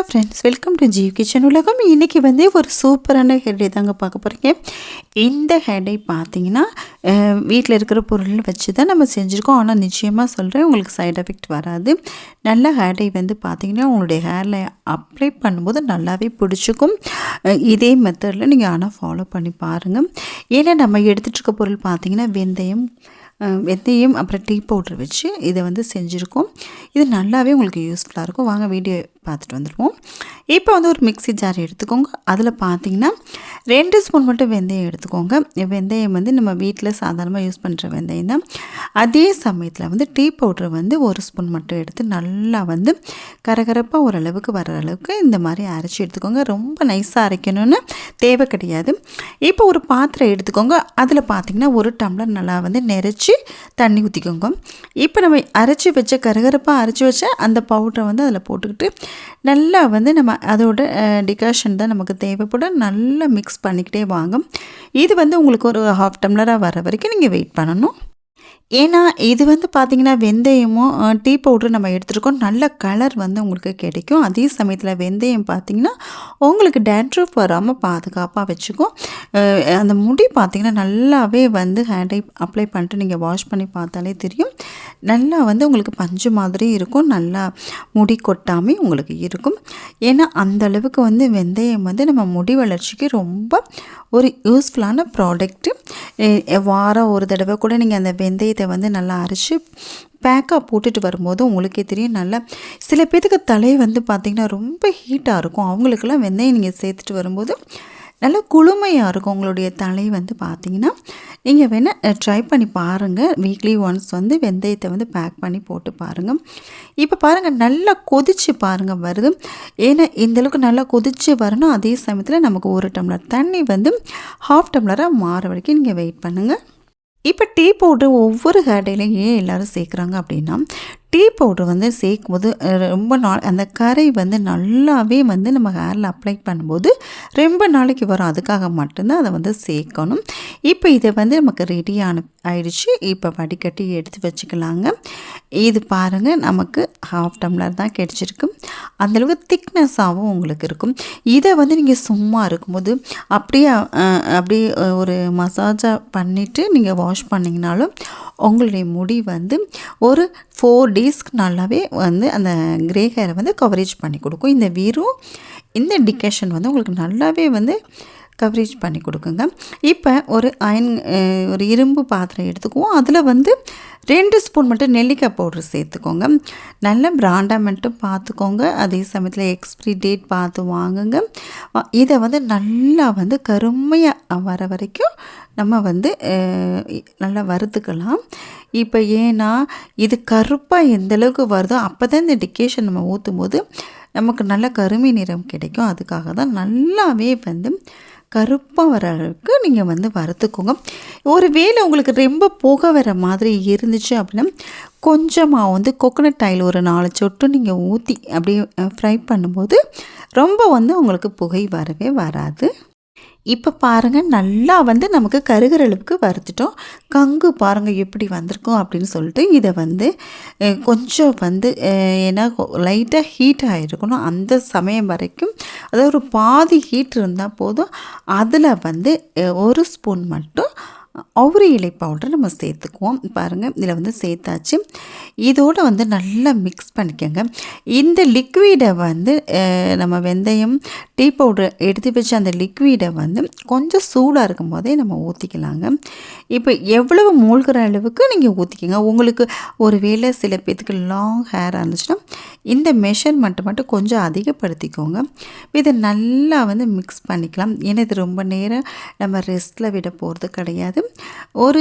Hello friends welcome to Jeev kitchen உலகம். இன்றைக்கி வந்து ஒரு சூப்பரான ஹெட்டை தாங்க பார்க்க போகிறீங்க இந்த ஹெடை பார்த்தீங்கன்னா வீட்டில் இருக்கிற பொருள் வச்சு தான் நம்ம செஞ்சுருக்கோம். ஆனால் நிச்சயமாக சொல்கிறேன் உங்களுக்கு சைட் எஃபெக்ட் வராது. நல்ல ஹேடை வந்து பார்த்தீங்கன்னா உங்களுடைய ஹேரில் அப்ளை பண்ணும்போது நல்லாவே பிடிச்சிக்கும். இதே மெத்தடில் நீங்கள் ஆனால் ஃபாலோ பண்ணி பாருங்கள் ஏன்னா நம்ம எடுத்துகிட்ருக்க பொருள் பார்த்தீங்கன்னா வெந்தயம் வெந்தயம் அப்புறம் டீ பவுடர் வச்சு இதை வந்து செஞ்சுருக்கோம். இது நல்லாவே உங்களுக்கு யூஸ்ஃபுல்லாக இருக்கும். வாங்க வீடியோ பார்த்துட்டு வந்துடுவோம். இப்போ வந்து ஒரு மிக்ஸி ஜார் எடுத்துக்கோங்க. அதில் பார்த்தீங்கன்னா ரெண்டு ஸ்பூன் மட்டும் வெந்தயம் எடுத்துக்கோங்க. வெந்தயம் வந்து நம்ம வீட்டில் சாதாரணமாக யூஸ் பண்ணுற வெந்தயம் தான். அதே சமயத்தில் வந்து டீ பவுடர் வந்து ஒரு ஸ்பூன் மட்டும் எடுத்து நல்லா வந்து கரகரப்பாக ஓரளவுக்கு வர அளவுக்கு இந்த மாதிரி அரைச்சி எடுத்துக்கோங்க. ரொம்ப நைஸாக அரைக்கணும்னு தேவை கிடையாது. இப்போ ஒரு பாத்திரம் எடுத்துக்கோங்க. அதில் பார்த்தீங்கன்னா ஒரு டம்ளர் நல்லா வந்து நெரைச்சி தண்ணி ஊற்றிக்கோங்க. இப்போ நம்ம அரைச்சி வச்ச கரகரப்பாக அரைச்சி வச்ச அந்த பவுடரை வந்து அதில் போட்டுக்கிட்டு நல்லா வந்து நம்ம அதோட டிகாஷன் தான் நமக்கு தேவைப்படும். நல்லா மிக்ஸ் பண்ணிக்கிட்டே வாங்க இது வந்து உங்களுக்கு ஒரு ஹாஃப் டம்ளராக வர வரைக்கும் நீங்கள் வெயிட் பண்ணணும். ஏன்னா இது வந்து பார்த்திங்கன்னா வெந்தயமும் டீ பவுடரும் நம்ம எடுத்துருக்கோம். நல்ல கலர் வந்து உங்களுக்கு கிடைக்கும். அதே சமயத்தில் வெந்தயம் பார்த்திங்கன்னா உங்களுக்கு டேண்ட்ரூஃப் வராமல் பாதுகாப்பாக வச்சுக்கும். அந்த முடி பார்த்திங்கன்னா நல்லாவே வந்து ஹேண்டை அப்ளை பண்ணிட்டு நீங்கள் வாஷ் பண்ணி பார்த்தாலே தெரியும். நல்லா வந்து உங்களுக்கு பஞ்சு மாதிரி இருக்கும். நல்லா முடி கொட்டாமே உங்களுக்கு இருக்கும். ஏன்னா அந்த அளவுக்கு வந்து வெந்தயம் வந்து நம்ம முடி வளர்ச்சிக்கு ரொம்ப ஒரு யூஸ்ஃபுல்லான ப்ராடக்ட்டு வாரம் ஒரு தடவை கூட நீங்கள் அந்த வெந்தயத்தை வந்து நல்லா அரைச்சி பேக்காக போட்டுட்டு வரும்போது உங்களுக்கே தெரியும் நல்லா சில பேத்துக்கு தலை வந்து பார்த்திங்கன்னா ரொம்ப ஹீட்டாக இருக்கும். அவங்களுக்கெல்லாம் வெந்தயம் நீங்கள் சேர்த்துட்டு வரும்போது நல்லா குளுமையாக இருக்கும் உங்களுடைய தலை வந்து பார்த்தீங்கன்னா நீங்கள் வேணால் ட்ரை பண்ணி பாருங்கள் வீக்லி ஒன்ஸ் வந்து வெந்தயத்தை வந்து பேக் பண்ணி போட்டு பாருங்கள் இப்போ பாருங்கள் நல்லா கொதித்து பாருங்கள் வருது. ஏன்னா இந்தளவுக்கு நல்லா கொதித்து வரணும். அதே சமயத்தில் நமக்கு ஒரு டம்ளர் தண்ணி வந்து ஹாஃப் டம்ளராக மாற வரைக்கும் நீங்கள் வெயிட் பண்ணுங்கள் இப்போ டீ பவுடர் ஒவ்வொரு ஹேர்டையிலையும் ஏன் எல்லோரும் சேர்க்குறாங்க அப்படின்னா டீ பவுடர் வந்து சேர்க்கும் போது ரொம்ப நாள் அந்த கரை வந்து நல்லாவே வந்து நம்ம ஹேரில் அப்ளை பண்ணும்போது ரொம்ப நாளைக்கு வரும். அதுக்காக மட்டும்தான் அதை வந்து சேர்க்கணும். இப்போ இதை வந்து நமக்கு ரெடியான ஆயிடுச்சு. இப்போ வடிகட்டி எடுத்து வச்சுக்கலாங்க. இது பாருங்கள் நமக்கு ஹாஃப் டம்ளர் தான் கிடச்சிருக்கு. அந்தளவுக்கு திக்னஸாகவும் உங்களுக்கு இருக்கும். இதை வந்து நீங்கள் சும்மா இருக்கும்போது அப்படியே அப்படியே ஒரு மசாஜாக பண்ணிவிட்டு நீங்கள் வாஷ் பண்ணிங்கனாலும் உங்களுடைய முடி வந்து ஒரு ஃபோர் டேஸ்க்கு நல்லாவே வந்து அந்த கிரே ஹேரை வந்து கவரேஜ் பண்ணி கொடுக்கும். இந்த வீரும் இந்த டிகேஷன் வந்து உங்களுக்கு நல்லாவே வந்து கவரேஜ் பண்ணி கொடுக்குங்க. இப்போ ஒரு அயன் ஒரு இரும்பு பாத்திரம் எடுத்துக்குவோம். அதில் வந்து ரெண்டு ஸ்பூன் மட்டும் நெல்லிக்காய் பவுடர் சேர்த்துக்கோங்க. நல்ல பிராண்டாக மட்டும் பார்த்துக்கோங்க. அதே சமயத்தில் எக்ஸ்பிரி டேட் பார்த்து வாங்குங்க. இதை வந்து நல்லா வந்து கருமையாக வர வரைக்கும் நம்ம வந்து நல்லா வறுத்துக்கலாம். இப்போ ஏன்னா இது கருப்பாக எந்த அளவுக்கு வருதோ அப்போ தான் இந்த டிக்கேஷன் நம்ம ஊற்றும் போது நமக்கு நல்ல கருமை நிறம் கிடைக்கும். அதுக்காக தான் நல்லாவே வந்து கருப்பாக வர அளவுக்கு நீங்கள் வந்து வறுத்துக்கோங்க. ஒரு வேளை உங்களுக்கு ரொம்ப புகை வர மாதிரி இருந்துச்சு அப்படின்னா கொஞ்சமாக வந்து கோகோனட் ஆயில் ஒரு நாலு சொட்டு நீங்கள் ஊற்றி அப்படியே ஃப்ரை பண்ணும்போது ரொம்ப வந்து உங்களுக்கு புகை வரவே வராது. இப்போ பாருங்கள் நல்லா வந்து நமக்கு கருகிற அளவுக்கு வறுத்துட்டோம். கங்கு பாருங்கள் எப்படி வந்திருக்கும் அப்படின்னு சொல்லிட்டு இதை வந்து கொஞ்சம் வந்து ஏன்னா லைட்டாக ஹீட் ஆகிருக்கணும் அந்த சமயம் வரைக்கும். அதாவது ஒரு பாதி ஹீட் இருந்தால் போதும். அதில் வந்து ஒரு ஸ்பூன் மட்டும் அவுரி இலை பவுடர் நம்ம சேர்த்துக்குவோம். பாருங்கள் இதில் வந்து சேர்த்தாச்சு. இதோடு வந்து நல்லா மிக்ஸ் பண்ணிக்கோங்க. இந்த லிக்விடை வந்து நம்ம வெந்தயம் டீ பவுடர் எடுத்து வச்ச அந்த லிக்விடை வந்து கொஞ்சம் சூடாக இருக்கும் போதே நம்ம ஊற்றிக்கலாங்க இப்போ எவ்வளவு மூழ்கிற அளவுக்கு நீங்கள் ஊற்றிக்கோங்க உங்களுக்கு ஒரு வேளை சில பேத்துக்கு லாங் ஹேராக இருந்துச்சுன்னா இந்த மெஷர்மெண்ட்டை மட்டும் கொஞ்சம் அதிகப்படுத்திக்கோங்க. இதை நல்லா வந்து மிக்ஸ் பண்ணிக்கலாம். ஏன்னா இது ரொம்ப நேரம் நம்ம ரெஸ்ட்டில் விட போகிறது கிடையாது. ஒரு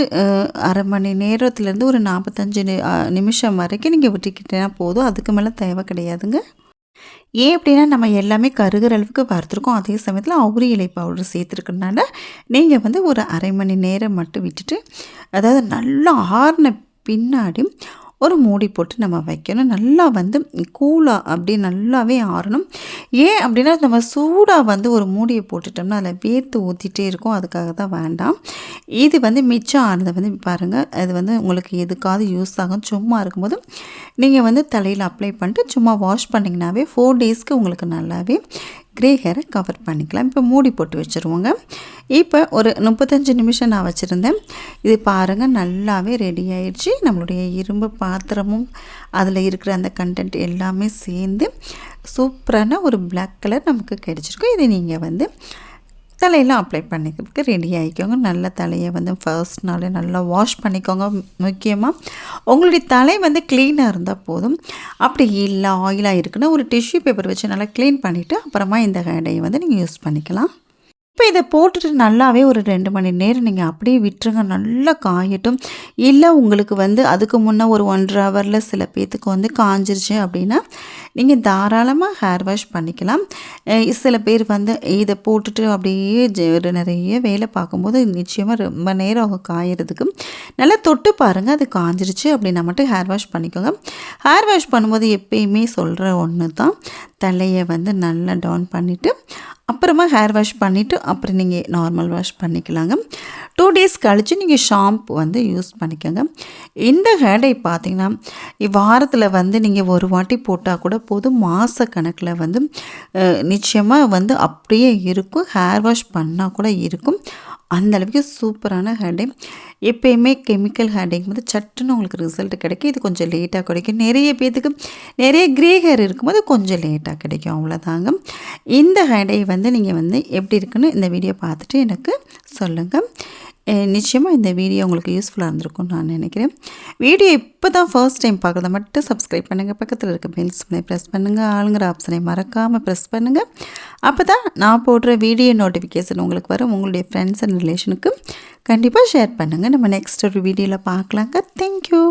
அரை மணி நேரத்துலேருந்து ஒரு நாற்பத்தஞ்சு நிமிஷம் வரைக்கும் நீங்கள் விட்டுக்கிட்டேன்னா போதும். அதுக்கு மேலே தேவை கிடையாதுங்க. ஏன் அப்படின்னா நம்ம எல்லாமே கருகிற அளவுக்கு வறுத்துருக்கோம். அதே சமயத்தில் அவுரி இலை பவுடர் சேர்த்துருக்கனால நீங்கள் வந்து ஒரு அரை மணி நேரம் மட்டும் விட்டுட்டு அதாவது நல்லா ஆறின பின்னாடி ஒரு மூடி போட்டு நம்ம வைக்கணும். நல்லா வந்து கூலாக அப்படி நல்லாவே ஆறணும். ஏன் அப்படின்னா நம்ம சூடாக வந்து ஒரு மூடியை போட்டுட்டோம்னா அதில் வேர்த்து ஊற்றிட்டே இருக்கும். அதுக்காக தான் வேண்டாம். இது வந்து மிச்சம் ஆனதை வந்து பாருங்கள் அது வந்து உங்களுக்கு எதுக்காவது யூஸ் ஆகும். சும்மா இருக்கும்போது நீங்கள் வந்து தலையில் அப்ளை பண்ணிட்டு சும்மா வாஷ் பண்ணிங்கனாவே ஃபோர் டேஸ்க்கு உங்களுக்கு நல்லாவே க்ரே ஹேரை கவர் பண்ணிக்கலாம். இப்போ மூடி போட்டு வச்சுருவோங்க. இப்போ ஒரு முப்பத்தஞ்சு நிமிஷம் நான் வச்சுருந்தேன். இது பாருங்கள் நல்லாவே ரெடி ஆயிடுச்சு. நம்மளுடைய இரும்பு பாத்திரமும் அதில் இருக்கிற அந்த கண்டென்ட் எல்லாமே சேர்ந்து சூப்பரான ஒரு பிளாக் கலர் நமக்கு கிடச்சிருக்கும். இதை நீங்கள் வந்து தலையில் அப்ளை பண்ணிக்கிறதுக்கு ரெடி ஆகிக்கோங்க நல்ல தலையை வந்து ஃபர்ஸ்ட் நாளே நல்லா வாஷ் பண்ணிக்கோங்க. முக்கியமாக உங்களுடைய தலை வந்து க்ளீனாக இருந்தால் போதும். அப்படி இல்லை ஆயிலாக இருக்குன்னா ஒரு டிஷ்யூ பேப்பர் வச்சு நல்லா க்ளீன் பண்ணிவிட்டு அப்புறமா இந்த ஹேடையை வந்து நீங்கள் யூஸ் பண்ணிக்கலாம். இப்போ இதை போட்டுட்டு நல்லாவே ஒரு ரெண்டு மணி நேரம் நீங்கள் அப்படியே விட்டுருங்க. நல்லா காயட்டும். இல்லை உங்களுக்கு வந்து அதுக்கு முன்னே ஒரு ஒன்றரை ஹவரில் சில பேர்த்துக்கு வந்து காஞ்சிருச்சு அப்படின்னா நீங்கள் தாராளமாக ஹேர் வாஷ் பண்ணிக்கலாம். சில பேர் வந்து இதை போட்டுட்டு அப்படியே நிறைய வேலை பார்க்கும்போது நிச்சயமாக ரொம்ப நேரம் ஆகும் காயறதுக்கு. நல்லா தொட்டு பாருங்கள் அது காஞ்சிருச்சு அப்படின்னா மட்டும் ஹேர் வாஷ் பண்ணிக்கோங்க. ஹேர் வாஷ் பண்ணும்போது எப்பயுமே சொல்கிற ஒன்று தான் தலையை வந்து நல்லா டவுன் பண்ணிவிட்டு அப்புறமா ஹேர் வாஷ் பண்ணிவிட்டு அப்புறம் நீங்கள் நார்மல் வாஷ் பண்ணிக்கலாங்க. டூ டேஸ் கழித்து நீங்கள் ஷாம்பு வந்து யூஸ் பண்ணிக்கோங்க. இந்த ஹேடை பார்த்தீங்கன்னா வாரத்தில் வந்து நீங்கள் ஒரு வாட்டி போட்டால் கூட போதும். மாத கணக்கில் வந்து நிச்சயமாக வந்து அப்படியே இருக்கும். ஹேர் வாஷ் பண்ணால் கூட இருக்கும். அந்த அளவுக்கு சூப்பரான ஹேர்டே எப்பயுமே கெமிக்கல் ஹேர்டேங் வந்து சட்டுன்னு உங்களுக்கு ரிசல்ட் கிடைக்கும். இது கொஞ்சம் லேட்டாக கிடைக்கும். நிறைய பேர்த்துக்கு நிறைய க்ரே ஹேர் இருக்கும்போது கொஞ்சம் லேட்டாக கிடைக்கும். அவ்வளோதாங்க இந்த ஹேர்டே வந்து நீங்கள் வந்து எப்படி இருக்குன்னு இந்த வீடியோ பார்த்துட்டு எனக்கு சொல்லுங்கள் நிச்சயமாக இந்த வீடியோ உங்களுக்கு யூஸ்ஃபுல்லாக இருந்திருக்கும்னு நான் நினைக்கிறேன். வீடியோ இப்போ தான் ஃபர்ஸ்ட் டைம் பார்க்குறத மட்டும் சப்ஸ்கிரைப் பண்ணுங்கள் பக்கத்தில் இருக்க பெல்ஸ் ப்ரெஸ் பண்ணுங்கள் ஆளுங்கிற ஆப்ஷனை மறக்காமல் ப்ரெஸ் பண்ணுங்கள் அப்போ தான் நான் போடுற வீடியோ நோட்டிஃபிகேஷன் உங்களுக்கு வரும். உங்களுடைய ஃப்ரெண்ட்ஸ் அண்ட் ரிலேஷனுக்கு கண்டிப்பாக ஷேர் பண்ணுங்கள் நம்ம நெக்ஸ்ட் ஒரு வீடியோவில் பார்க்கலாங்க. தேங்க்யூ